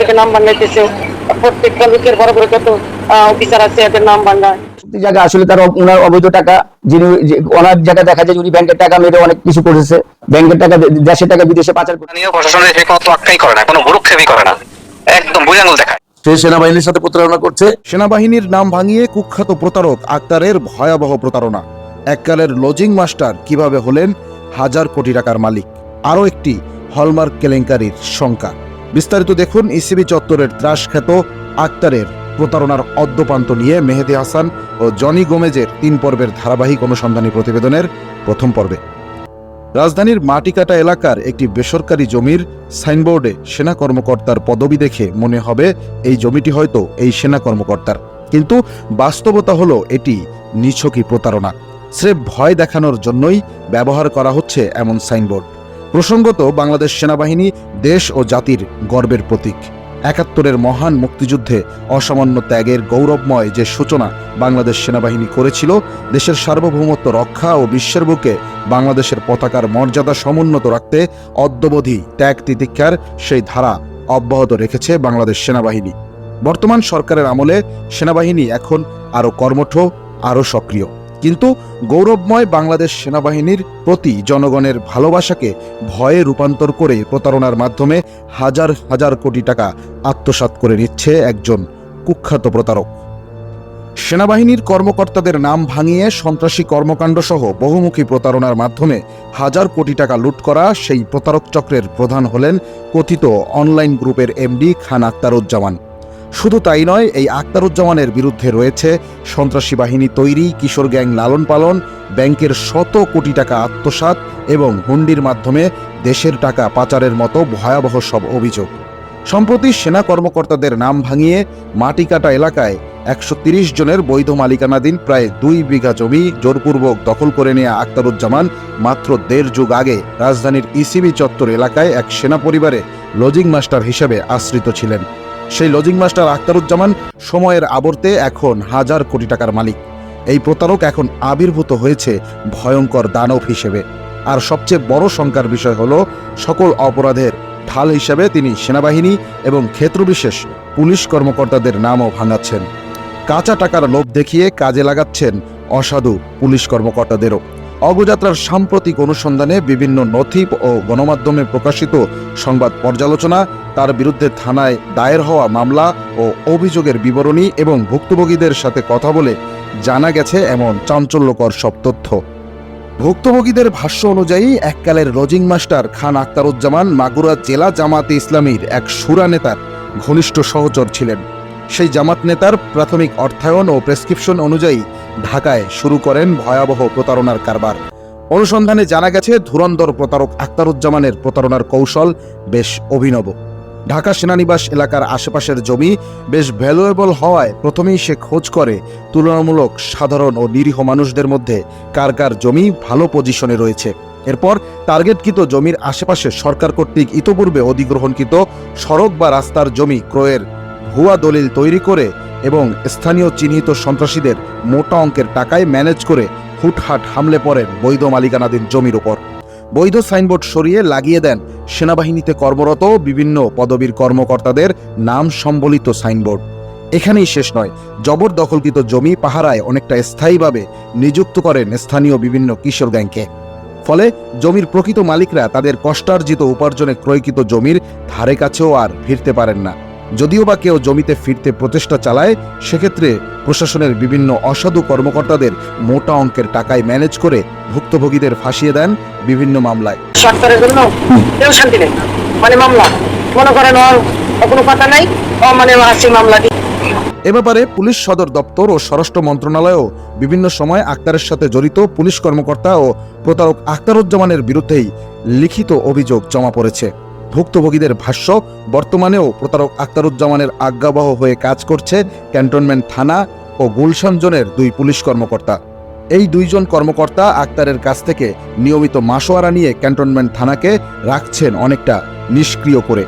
থেকে প্রত্যেকটা লোকের বড় বড় কত অফিসার আছে এদের নাম বানায় প্রতি আসলে তার ওনার অবৈধ টাকা যিনি ওনার জায়গায় দেখা যায় উনি ব্যাংকের টাকা মেরে অনেক কিছু করেছে। ব্যাংকের টাকা দেশের টাকা বিদেশে পাচার করে প্রশাসনের সে কোনো তোয়াক্কাই করে না কোনো ভুরুক্ষেপই করে না। একদম বুঝাঙ্গুল দেখায়। সে সেনাবাহিনীর সাথে প্রতারণা করছে। সেনাবাহিনীর নাম ভাঙিয়ে কুখ্যাত প্রতারক আক্তারের ভয়াবহ প্রতারণা। এককালের লজিং মাস্টার কীভাবে হলেন হাজার কোটি টাকার মালিক। আরও একটি হলমার্ক কেলেঙ্কারির শঙ্কা। বিস্তারিত দেখুন ইসিবি চত্বরের ত্রাসখ্যাত আক্তারের প্রতারণার অদ্যপান্ত নিয়ে মেহেদি হাসান ও জনি গোমেজের তিন পর্বের ধারাবাহিক অনুসন্ধানী প্রতিবেদনের প্রথম পর্বে। রাজধানীর মাটিকাটা এলাকার একটি বেসরকারি জমির সাইনবোর্ডে সেনা কর্মকর্তার পদবি দেখে মনে হবে এই জমিটি হয়তো এই সেনা কর্মকর্তার। কিন্তু বাস্তবতা হলো এটি নিছকই প্রতারণা। স্রেফ ভয় দেখানোর জন্যই ব্যবহার করা হচ্ছে এমন সাইনবোর্ড। প্রসঙ্গত, বাংলাদেশ সেনাবাহিনী দেশ ও জাতির গর্বের প্রতীক। একাত্তরের মহান মুক্তিযুদ্ধে অসামান্য ত্যাগের গৌরবময় যে সূচনা বাংলাদেশ সেনাবাহিনী করেছিল, দেশের সার্বভৌমত্ব রক্ষা ও বিশ্বের বুকে বাংলাদেশের পতাকার মর্যাদা সমুন্নত রাখতে অদ্যবধি ত্যাগ তিতিক্ষার সেই ধারা অব্যাহত রেখেছে বাংলাদেশ সেনাবাহিনী। বর্তমান সরকারের আমলে সেনাবাহিনী এখন আরও কর্মঠ, আরও সক্রিয়। কিন্তু গৌরবময় বাংলাদেশ সেনাবাহিনীর প্রতি জনগণের ভালোবাসাকে ভয়ে রূপান্তর করে প্রতারণার মাধ্যমে হাজার হাজার কোটি টাকা আত্মসাৎ করে নিচ্ছে একজন কুখ্যাত প্রতারক। সেনাবাহিনীর কর্মকর্তাদের নাম ভাঙিয়ে সন্ত্রাসী কর্মকাণ্ড সহ বহুমুখী প্রতারণার মাধ্যমে হাজার কোটি টাকা লুট করা সেই প্রতারক চক্রের প্রধান হলেন কথিত অনলাইন গ্রুপের এমডি খান আক্তারুজ্জামান। শুধু তাই নয়, এই আক্তারুজ্জামানের বিরুদ্ধে রয়েছে সন্ত্রাসী বাহিনী তৈরি, কিশোর গ্যাং লালন পালন, ব্যাংকের শত কোটি টাকা আত্মসাৎ এবং হুন্ডির মাধ্যমে দেশের টাকা পাচারের মতো ভয়াবহ সব অভিযোগ। সম্প্রতি সেনা কর্মকর্তাদের নাম ভাঙিয়ে মাটিকাটা এলাকায় একশো তিরিশ জনের বৈধ মালিকানাধীন প্রায় দুই বিঘা জমি জোরপূর্বক দখল করে নেওয়া আক্তারুজ্জামান মাত্র দেড় যুগ আগে রাজধানীর ইসিবি চত্বর এলাকায় এক সেনা পরিবারে লজিং মাস্টার হিসেবে আশ্রিত ছিলেন। সেই লজিং মাস্টার আক্তারুজ্জামান সময়ের আবর্তে এখন হাজার কোটি টাকার মালিক। এই প্রতারক এখন আবির্ভূত হয়েছে ভয়ঙ্কর দানব হিসেবে। আর সবচেয়ে বড় শঙ্কার বিষয় হলো, সকল অপরাধের ঢাল হিসেবে তিনি সেনাবাহিনী এবং ক্ষেত্রবিশেষ পুলিশ কর্মকর্তাদের নামও ভাঙাচ্ছেন। কাঁচা টাকার লোভ দেখিয়ে কাজে লাগাচ্ছেন অসাধু পুলিশ কর্মকর্তাদেরও। অগযাত্রার সাম্প্রতিক অনুসন্ধানে বিভিন্ন নথি ও গণমাধ্যমে প্রকাশিত সংবাদ পর্যালোচনা, তার বিরুদ্ধে থানায় দায়ের হওয়া মামলা ও অভিযোগের বিবরণী এবং ভুক্তভোগীদের সাথে কথা বলে জানা গেছে এমন চাঞ্চল্যকর সব তথ্য। ভুক্তভোগীদের ভাষ্য অনুযায়ী, এককালের রোজিং মাস্টার খান আক্তারুজ্জামান মাগুরা জেলা জামাতে ইসলামীর এক সুরা নেতার ঘনিষ্ঠ সহচর ছিলেন। সেই জামাত নেতার প্রাথমিক অর্থায়ন ও প্রেসক্রিপশন অনুযায়ী ঢাকায় শুরু করেন ভয়াবহ প্রতারণার কারবার। অনুসন্ধানে জানা গেছে, ধুরন্ধর প্রতারক আক্তারুজ্জামানের প্রতারণার কৌশল বেশ অভিনব। ঢাকা সেনানিবাস এলাকার আশেপাশের জমি বেশ ভ্যালুয়েবল হওয়ায় প্রথমেই সে খোঁজ করে তুলনামূলক সাধারণ ও নিরীহ মানুষদের মধ্যে কার কার জমি ভালো পজিশনে রয়েছে। এরপর টার্গেটকৃত জমির আশেপাশে সরকার কর্তৃক ইতপূর্বে অধিগ্রহণকৃত সড়ক বা রাস্তার জমি ক্রয়ের ভুয়া দলিল তৈরি করে এবং স্থানীয় চিহ্নিত সন্ত্রাসীদের মোটা অঙ্কের টাকায় ম্যানেজ করে হুটহাট হামলে পড়েন বৈধ মালিকানাধীন জমির ওপর বৈধ সাইনবোর্ড সরিয়ে লাগিয়ে দেন সেনাবাহিনীতে কর্মরত বিভিন্ন পদবীর কর্মকর্তাদের নাম সম্বলিত সাইনবোর্ড। এখানেই শেষ নয়, জবরদখলকৃত জমি পাহারায় অনেকটা স্থায়ীভাবে নিযুক্ত করেন স্থানীয় বিভিন্ন কিশোর গ্যাংকে। ফলে জমির প্রকৃত মালিকরা তাদের কষ্টার্জিত উপার্জনে ক্রয়কৃত জমির ধারে কাছেও আর ফিরতে পারেন না। যদিও বা কেউ জমিতে ফিরতে প্রচেষ্টা চালায় সেক্ষেত্রে প্রশাসনের বিভিন্ন অসাধু কর্মকর্তাদের মোটা অঙ্কের টাকায় ম্যানেজ করে ভুক্তভোগীদের ফাঁসিয়ে দেন বিভিন্ন মামলায়। সরকারের জন্য? কেউ শান্তি নেই? মানে মামলা। মনে করেন কোনো কথা নাই? মানে মামলা এ ব্যাপারে পুলিশ সদর দপ্তর ও স্বরাষ্ট্র মন্ত্রণালয়ও বিভিন্ন সময় আক্তারের সাথে জড়িত পুলিশ কর্মকর্তা ও প্রতারক আক্তারুজ্জামানের বিরুদ্ধেই লিখিত অভিযোগ জমা পড়েছে। ভুক্তভোগীদের ভাষ্য, বর্তমানেও প্রতারক আক্তারুজ্জামানের আজ্ঞাবহ হয়ে কাজ করছে ক্যান্টনমেন্ট থানা ও গুলশান জোনের দুই পুলিশ কর্মকর্তা। এই দুইজন কর্মকর্তা আক্তারের কাছ থেকে নিয়মিত মাসোয়ারা নিয়ে ক্যান্টনমেন্ট থানাকে রাখছেন অনেকটা নিষ্ক্রিয় করে।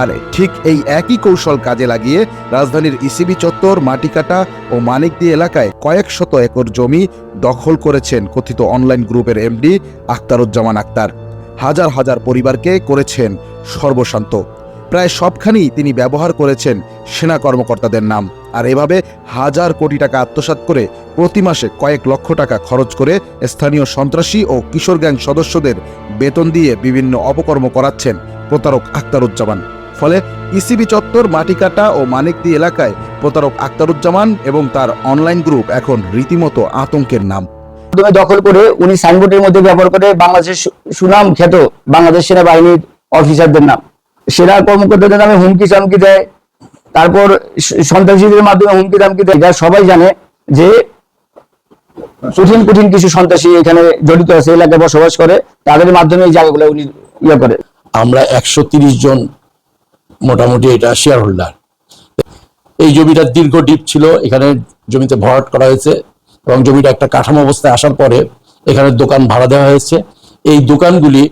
আর ঠিক এই একই কৌশল কাজে লাগিয়ে রাজধানীর ইসিবি চত্বর, মাটিকাটা ও মানিকদি এলাকায় কয়েক শত একর জমি দখল করেছেন কথিত অনলাইন গ্রুপের এমডি আক্তারুজ্জামান আক্তার হাজার হাজার পরিবারকে করেছেন সর্বশান্ত। প্রায় সবখানেই তিনি ব্যবহার করেছেন সেনা কর্মকর্তাদের নাম। আর এভাবে হাজার কোটি টাকা আত্মসাৎ করে প্রতি মাসে কয়েক লক্ষ টাকা খরচ করে স্থানীয় সন্ত্রাসী ও কিশোর গ্যাং সদস্যদের বেতন দিয়ে বিভিন্ন অপকর্ম করাচ্ছেন প্রতারক আক্তারুজ্জামান ফলে ইসিবি চত্বর, মাটিকাটা ও মানিকদি এলাকায় প্রতারক আক্তারুজ্জামান এবং তার অনলাইন গ্রুপ এখন রীতিমতো আতঙ্কের নাম। মাধ্যমে দখল করে উনি সাইনবোর্ডের মধ্যে ব্যবহার করে বাংলাদেশের সুনাম খ্যাত বাংলাদেশ সেনাবাহিনীর অফিসারদের নাম। সেনা কর্মকর্তাদের নামে হুমকি চামকি দেয়, তারপর সন্ত্রাসীদের মাধ্যমে হুমকি দামকি দেয়। এটা সবাই জানে যে কঠিন কঠিন কিছু সন্ত্রাসী এখানে জড়িত আছে, এলাকায় বসবাস করে। তাদের মাধ্যমে এই জায়গাগুলো উনি ইয়ে করে। আমরা একশো জন মোটামুটি এটা শেয়ার হোল্ডার এই জমিটা দীর্ঘ ডিপ ছিল, এখানে জমিতে ভরাট করা হয়েছে। এবং জমিটা একটা কাঠামো অবস্থায় আসার পরে এখানে দোকান ভাড়া দেওয়া হয়েছে। এই দোকানগুলি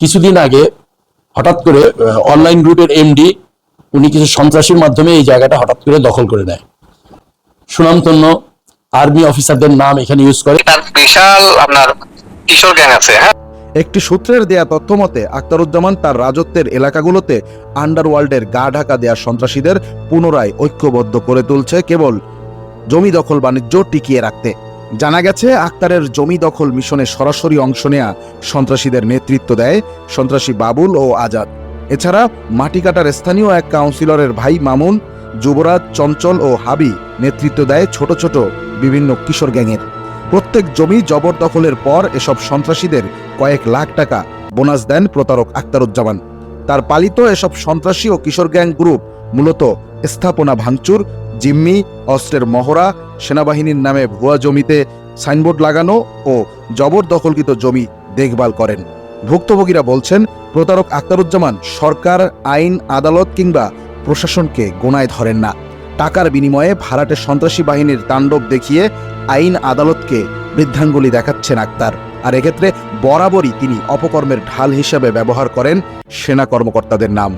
কিছুদিন আগে হঠাৎ করে অনলাইন রুটের এমডি উনি কিছু সন্ত্রাসীর মাধ্যমে এই জায়গাটা হঠাৎ করে দখল করে নেয়। সুনামতন্য আর্মি অফিসারদের নাম এখানে ইউজ করে। তার বিশাল আপনার কিশোর গ্যাং আছে হ্যাঁ। একটি সূত্রের দেয়া তথ্য মতে আক্তারুজ্জামান তার রাজত্বের এলাকাগুলোতে আন্ডারওয়ার্ল্ডের গা ঢাকা দেয়া সন্ত্রাসীদের পুনরায় ঐক্যবদ্ধ করে তুলছে। কেবল জমি দখল বাণিজ্য টিকিয়ে রাখতে। জানা গেছে, আক্তারের জমি দখল মিশনে সরাসরি অংশ নেয়া সন্ত্রাসীদের নেতৃত্ব দেয় সন্ত্রাসী বাবুল ও আজাদ। এছাড়া, মাটিকাটার স্থানীয় এক কাউন্সিলরের ভাই মামুন, যুবরাজ, চঞ্চল ও হাবি নেতৃত্ব দেয় ছোট ছোট বিভিন্ন কিশোর গ্যাংয়ের। প্রত্যেক জমি জবরদখলের পর এসব সন্ত্রাসীদের কয়েক লাখ টাকা বোনাস দেন প্রতারক আক্তারুজ্জামান। তার পালিত এসব সন্ত্রাসী ও কিশোর গ্যাং গ্রুপ মূলত স্থাপনা ভাঙচুর জিম্মি, অস্ত্রের মহড়া, সেনাবাহিনীর নামে ভুয়া জমিতে সাইনবোর্ড লাগানো ও জবরদখলকৃত জমি দেখভাল করেন। ভুক্তভোগীরা বলছেন, প্রতারক আক্তারুজ্জামান সরকার, আইন, আদালত কিংবা প্রশাসনকে গোনায় ধরেন না। টাকার বিনিময়ে ভাড়াটে সন্ত্রাসী বাহিনীর তাণ্ডব দেখিয়ে আইন, আদালতকে বৃদ্ধাঙ্গুলি দেখাচ্ছেন আক্তার আর এক্ষেত্রে বরাবরই তিনি অপকর্মের ঢাল হিসাবে ব্যবহার করেন সেনা কর্মকর্তাদের নাম।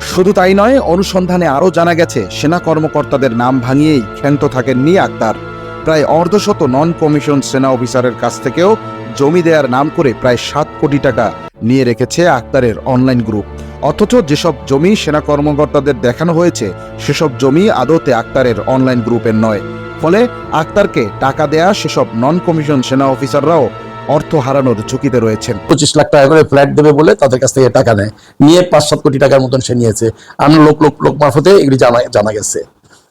শুধু তাই নয়, অনুসন্ধানে আরও জানা গেছে, সেনা কর্মকর্তাদের নাম ভাঙিয়েই ক্ষান্ত থাকেননি আক্তার। প্রায় অর্ধশত নন কমিশন সেনা অফিসারের কাছ থেকেও জমি দেয়ার নাম করে প্রায় সাত কোটি টাকা নিয়ে রেখেছে আক্তারের অনলাইন গ্রুপ। অথচ যেসব জমি সেনা কর্মকর্তাদের দেখানো হয়েছে, সেসব জমি আদতে আক্তারের অনলাইন গ্রুপের নয়। ফলে আক্তারকে টাকা দেয়া সেসব নন কমিশন সেনা অফিসাররাও অর্থ হারানোর ঝুঁকিতে রয়েছেন। পঁচিশ লাখ টাকা করে ফ্ল্যাট দেবে বলে তাদের কাছ থেকে টাকা নেয়। নিয়ে পাঁচ সাত কোটি টাকার মতন সে নিয়েছে। আমরা লোক লোক লোক মারফতে এগুলি জানা জানা গেছে।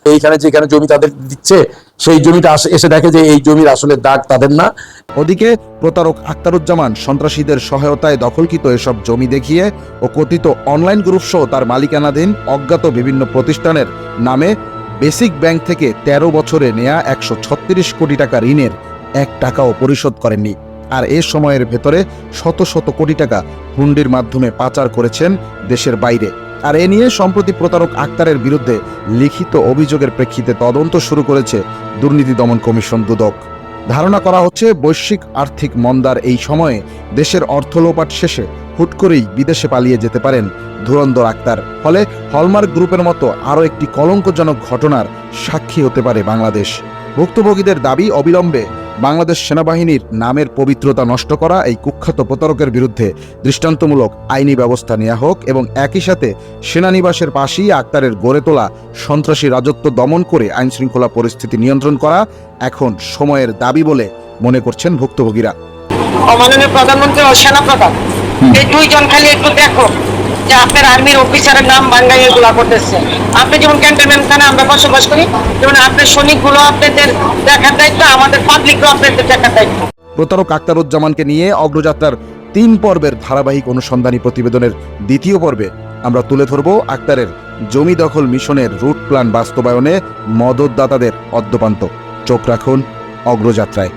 এইখানে যেখানে জমি তাদের দিচ্ছে সেই জমিটা এসে দেখে যে এই জমির আসলে দাগ তাদের না। ওদিকে প্রতারক আক্তারুজ্জামান সন্ত্রাসীদের সহায়তায় দখলকৃত এসব জমি দেখিয়ে ও কথিত অনলাইন গ্রুপ সহ তার মালিকানাধীন অজ্ঞাত বিভিন্ন প্রতিষ্ঠানের নামে বেসিক ব্যাংক থেকে ১৩ বছরে নেয়া একশো ছত্রিশ কোটি টাকা ঋণের এক টাকাও পরিশোধ করেননি। আর এ সময়ের ভেতরে শত শত কোটি টাকা হুন্ডির মাধ্যমে পাচার করেছেন দেশের বাইরে। আর এ নিয়ে সম্প্রতি প্রতারক আক্তারের বিরুদ্ধে লিখিত অভিযোগের প্রেক্ষিতে তদন্ত শুরু করেছে দুর্নীতি দমন কমিশন দুদক। ধারণা করা হচ্ছে বৈশ্বিক আর্থিক মন্দার এই সময়ে দেশের অর্থ লোপাট শেষে হুট করেই বিদেশে পালিয়ে যেতে পারেন ধুরন্ধর আক্তার। ফলে হলমার্ক গ্রুপের মতো আরও একটি কলঙ্কজনক ঘটনার সাক্ষী হতে পারে বাংলাদেশ। ভুক্তভোগীদের দাবি অবিলম্বে বাংলাদেশ সেনাবাহিনীর নামের পবিত্রতা নষ্ট করা এই কুখ্যাত প্রতারকের বিরুদ্ধে দৃষ্টান্তমূলক আইনি ব্যবস্থা নেওয়া হোক এবং একই সাথে সেনানিবাসের পাশেই আক্তারের গড়ে তোলা সন্ত্রাসী রাজত্ব দমন করে আইনশৃঙ্খলা পরিস্থিতি নিয়ন্ত্রণ করা এখন সময়ের দাবি বলে মনে করছেন ভুক্তভোগীরা। প্রধানমন্ত্রী ও সেনাপ্রধান, এই দুইজন খালি একটু দেখো। যে আপনার আর্মির অফিসারের নাম বাঙ্গাই এগুলা করতেছে। আপনি যেমন ক্যান্টনমেন্ট খানে আমরা বসবাস করি যেমন আপনার সৈনিকগুলো আপনাদের দেখার দায়িত্ব, আমাদের পাবলিকও আপনাদের দেখার দায়িত্ব। প্রতারক আক্তারুজ্জামানকে নিয়ে অগ্রযাত্রার তিন পর্বের ধারাবাহিক অনুসন্ধানী প্রতিবেদনের দ্বিতীয় পর্বে আমরা তুলে ধরব আক্তারের জমি দখল মিশনের রুট প্ল্যান বাস্তবায়নে মদতদাতাদের অদ্যপান্ত। চোখ রাখুন অগ্রযাত্রায়।